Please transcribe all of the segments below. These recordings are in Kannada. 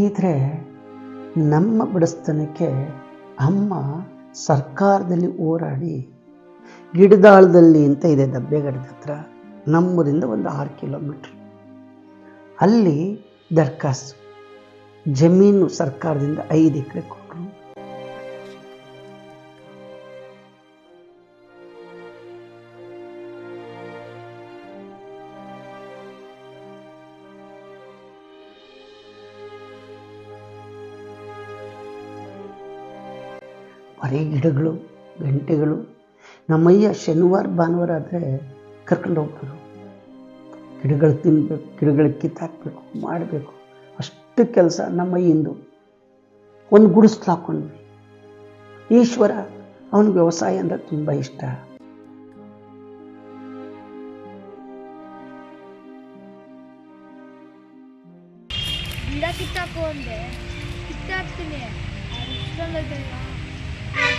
ಸ್ನೇಹಿತರೆ ನಮ್ಮ ಬಡಸ್ತನಕ್ಕೆ ಅಮ್ಮ ಸರ್ಕಾರದಲ್ಲಿ ಹೋರಾಡಿ ಗಿಡದಾಳದಲ್ಲಿ ಅಂತ ಇದೆ ದಬ್ಬೆಗಡದ ಹತ್ರ, ನಮ್ಮೂರಿಂದ ಒಂದು ಆರು ಕಿಲೋಮೀಟ್ರ್. ಅಲ್ಲಿ ದರ್ಖಾಸ್ತು ಜಮೀನು ಸರ್ಕಾರದಿಂದ ಐದು ಎಕರೆ ಕೊಟ್ಟರು. ಬರೀ ಗಿಡಗಳು ಗಂಟೆಗಳು. ನಮ್ಮಯ್ಯ ಶನಿವಾರ, ಭಾನುವಾರ ಆದರೆ ಕರ್ಕೊಂಡು ಹೋಗ್ಬೋದು ಗಿಡಗಳು ತಿನ್ನಬೇಕು ಗಿಡಗಳು ಕಿತ್ತಾಕಬೇಕು ಮಾಡಬೇಕು. ಅಷ್ಟು ಕೆಲಸ ನಮ್ಮಯ್ಯಂದು. ಒಂದು ಗುಡಿಸ್ಲು ಹಾಕ್ಕೊಂಡ್ವಿ ಈಶ್ವರ ಅವನ ವ್ಯವಸಾಯ ಅಂದರೆ ತುಂಬ ಇಷ್ಟ. ಕಿತ್ತಾಕು ಅಂದೆ. ಕಿತ್ತಾಕ್ತೀನಿ.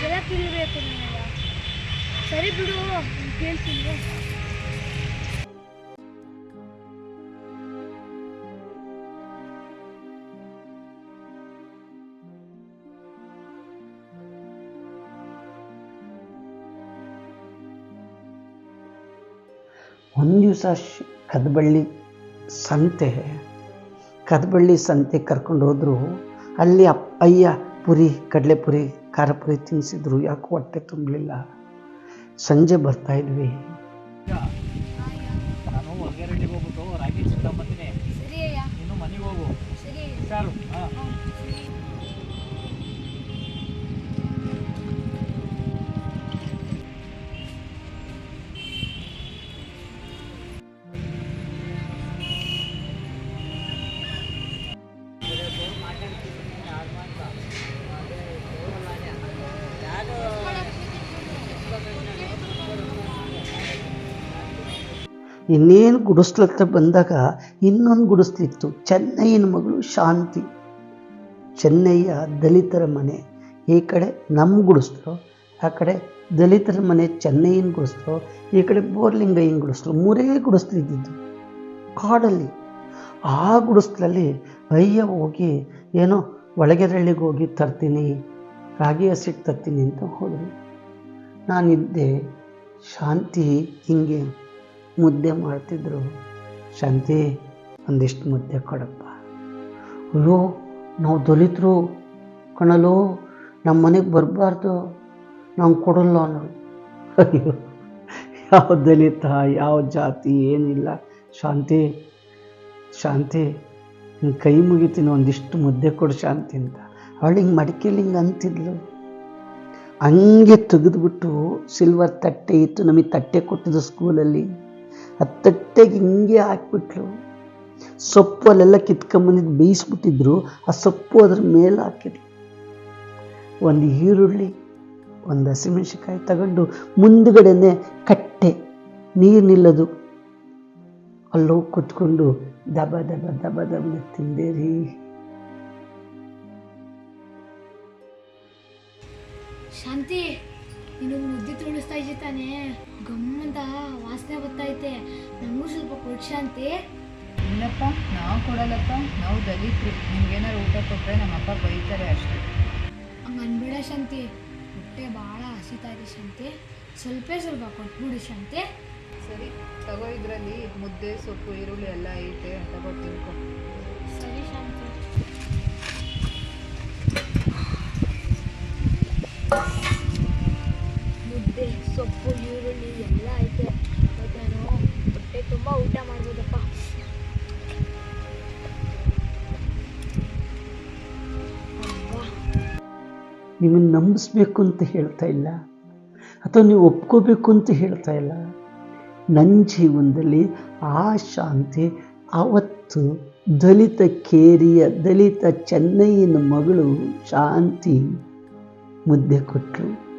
ಅದೆಲ್ಲ ಕೀಳ್ಬೇಕು ನನಗೆ ಸರಿ ಬಿಡು ಕೇಳ್ತೀನಿ. ಒಂದು ದಿವಸ ಕದಬಳ್ಳಿ ಸಂತೆ ಕದಬಳ್ಳಿ ಸಂತೆ ಕರ್ಕೊಂಡು ಹೋದರು. ಅಲ್ಲಿ ಅಯ್ಯ ಪುರಿ, ಕಡಲೆಪುರಿ ಖಾರ ಪುರಿ ತಿನ್ನಿಸಿದ್ರು ಯಾಕೆ ಹೊಟ್ಟೆ ತುಂಬಲಿಲ್ಲ. ಸಂಜೆ ಬರ್ತಾ ಇದ್ವಿ. ನಾನು ಸರಿ ಹೋಗ್ಬಿಟ್ಟು ಇನ್ನೇನು ಗುಡಿಸ್ಲತ್ತ ಬಂದಾಗ ಇನ್ನೊಂದು ಗುಡಿಸ್ಲಿತ್ತು. ಚೆನ್ನೈನ ಮಗಳು ಶಾಂತಿ. ಚೆನ್ನೈಯ ದಲಿತರ ಮನೆ. ಈ ಕಡೆ ನಮ್ಮ ಗುಡಿಸ್ಲು ಆ ಕಡೆ ದಲಿತರ ಮನೆ ಚೆನ್ನೈನ ಗುಡಿಸ್ಲು ಈ ಕಡೆ ಬೋರ್ಲಿಂಗಯ್ಯನ ಗುಡಿಸ್ಲು ಮೂರೇ ಗುಡಿಸ್ಲು ಇದ್ದಿದ್ದು. ಕಾಡಲ್ಲಿ. ಆ ಗುಡಿಸ್ಲಲ್ಲಿ ಅಯ್ಯ ಹೋಗಿ ಏನೋ ಒಳಗೆರಳ್ಳಿಗೆ ಹೋಗಿ ತರ್ತೀನಿ, ರಾಗಿ ಹಸಿಟ್ಟು ತರ್ತೀನಿ ಅಂತ ಹೋದರು. ನಾನಿದ್ದೆ. ಶಾಂತಿ ಹಿಂಗೆ ಮುದ್ದೆ ಮಾಡ್ತಿದ್ರು. ಶಾಂತಿ, ಒಂದಿಷ್ಟು ಮುದ್ದೆ ಕೊಡಪ್ಪ. ಅಯ್ಯೋ, ನಾವು ದಲಿತರು ಕಣಲು ನಮ್ಮ ಮನೆಗೆ ಬರಬಾರ್ದು. ನಾವು ಕೊಡಲ್ಲ ಅನ್ನೋದು. ಅಯ್ಯೋ, ಯಾವ ದಲಿತ, ಯಾವ ಜಾತಿ, ಏನಿಲ್ಲ. ಶಾಂತಿ ಶಾಂತಿ ಹಿಂಗೆ ಕೈ ಮುಗಿತೀನಿ, ಒಂದಿಷ್ಟು ಮುದ್ದೆ ಕೊಡು ಶಾಂತಿ ಅಂತ. ಅವಳು ಹಿಂಗೆ ಮಡಿಕೆಲಿ ಹಿಂಗೆ ಅಂತಿದ್ಲು. ಹಂಗೆ ತೆಗೆದ್ಬಿಟ್ಟು ಸಿಲ್ವರ್ ತಟ್ಟೆ ಇತ್ತು. ನಮಗೆ ತಟ್ಟೆ ಕೊಟ್ಟಿದ್ದು ಸ್ಕೂಲಲ್ಲಿ ಆ ತಟ್ಟೆಗೆ ಹಿಂಗೆ ಹಾಕ್ಬಿಟ್ರು ಸೊಪ್ಪು ಅಲ್ಲೆಲ್ಲ ಕಿತ್ಕೊಂಬಂದಿದ್ದು ಬೇಯಿಸ್ಬಿಟ್ಟಿದ್ರು, ಆ ಸೊಪ್ಪು ಅದ್ರ ಮೇಲೆ ಹಾಕಿದ್ರು ಒಂದು ಈರುಳ್ಳಿ, ಒಂದು ಹಸಿಮೆಣಸಿನ್ಕಾಯಿ ತಗೊಂಡು ಮುಂದುಗಡೆನೆ ಕಟ್ಟೆ, ನೀರು ನಿಲ್ಲದು. ಅಲ್ಲೋಗಿ ಕುತ್ಕೊಂಡು ದಬ ದಬ ದಬ ದಬ ತಿಂದೆ ಶಾಂತಿ. ನಿನಗೆ ಮುದ್ದೆ ತುಳಿಸ್ತಾ ಇದ್ದೆ ತಾನೇ. ಗಮ್ಮಂತ ವಾಸನೆ ಬರ್ತೈತೆ ನಮಗೂ ಸ್ವಲ್ಪ ಕೊಡ್ಶಾಂತಿ ಇಲ್ಲಪ್ಪ ನಾವು ಕೊಡಲ್ಲಪ್ಪ ನಾವು ದಲಿತರು. ನಿಮ್ಗೇನಾರು ಊಟ ಕೊಟ್ಟರೆ ನಮ್ಮಪ್ಪ ಬೈತಾರೆ ಅಷ್ಟೇ. ಹಂಗೆ ಅನ್ಬೇಡ ಶಾಂತಿ. ಹೊಟ್ಟೆ ಭಾಳ ಹಸಿತಾ ಇದೆ ಶಾಂತಿ. ಸ್ವಲ್ಪ ಸ್ವಲ್ಪ ಕೊಟ್ಬಿಡಿ ಶಾಂತಿ. ಸರಿ ತಗೋ ಇದರಲ್ಲಿ ಮುದ್ದೆ ಸೊಪ್ಪು ಈರುಳ್ಳಿ ಎಲ್ಲ ಐತೆ ತಗೋ ನಿಮ್ಮನ್ನು ನಂಬಿಸ್ಬೇಕು ಅಂತ ಹೇಳ್ತಾ ಇಲ್ಲ. ಅಥವಾ ನೀವು ಒಪ್ಕೋಬೇಕು ಅಂತ ಹೇಳ್ತಾ ಇಲ್ಲ. ನನ್ನ ಜೀವನದಲ್ಲಿ ಆ ಶಾಂತಿ, ಆವತ್ತು ದಲಿತ ಕೇರಿಯ, ದಲಿತ ಚೆನ್ನೈನ ಮಗಳು ಶಾಂತಿ ಮುದ್ದೆ ಕೊಟ್ಟರು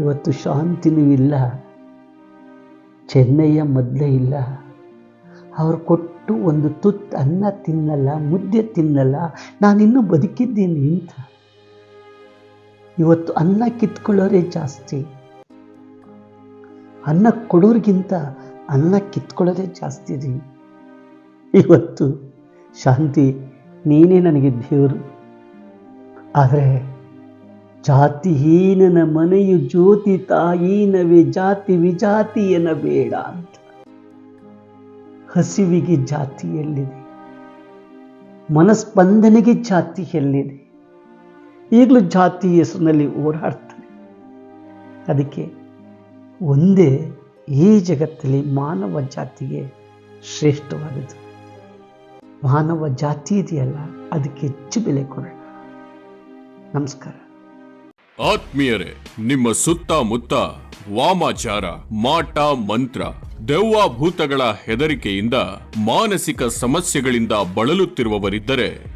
ಇವತ್ತು ಶಾಂತಿನೂ ಇಲ್ಲ. ಚೆನ್ನೈಯ ಮೊದಲೇ ಇಲ್ಲ. ಅವ್ರು ಕೊಟ್ಟು ಒಂದು ತುತ್ತು ಅನ್ನ ತಿನ್ನಲ್ಲ, ಮುದ್ದೆ ತಿನ್ನಲ್ಲ. ನಾನಿನ್ನೂ ಬದುಕಿದ್ದೀನಿ ಅಂತ. ಇವತ್ತು ಅನ್ನ ಕಿತ್ಕೊಳ್ಳೋರೇ ಜಾಸ್ತಿ. ಅನ್ನ ಕೊಡೋರಿಗಿಂತ ಅನ್ನ ಕಿತ್ಕೊಳ್ಳೋದೇ ಜಾಸ್ತಿ ಇದೆ ಇವತ್ತು ಶಾಂತಿ, ನೀನೇ ನನಗೆ ದೇವರು. ಆದರೆ ಜಾತಿಹೀನನ ಮನೆಯು ಜ್ಯೋತಿ ತಾಯೀನವೇ, ಜಾತಿ ವಿಜಾತಿ ಬೇಡ ಅಂತ. ಹಸಿವಿಗೆ ಜಾತಿಯಲ್ಲಿದೆ ಮನಸ್ಪಂದನೆಗೆ ಜಾತಿ ಎಲ್ಲಿದೆ? ಈಗಲೂ ಜಾತಿ ಹೆಸರಿನಲ್ಲಿ ಓಡಾಡ್ತಾರೆ. ಅದಕ್ಕೆ ಒಂದೇ ಈ ಜಗತ್ತಲ್ಲಿ ಮಾನವ ಜಾತಿಗೆ ಶ್ರೇಷ್ಠವಾದದ್ದು. ಮಾನವ ಜಾತಿ ಇದೆಯಲ್ಲ, ಅದಕ್ಕೆ ಹೆಚ್ಚು ಬೆಲೆ ಕೊಡೋಣ. ನಮಸ್ಕಾರ. ಆತ್ಮೀಯರೇ, ನಿಮ್ಮ ಸುತ್ತಮುತ್ತ ವಾಮಾಚಾರ, ಮಾಟ ಮಂತ್ರ ದೆವ್ವಾಭೂತಗಳ ಹೆದರಿಕೆಯಿಂದ ಮಾನಸಿಕ ಸಮಸ್ಯೆಗಳಿಂದ ಬಳಲುತ್ತಿರುವವರಿದ್ದರೆ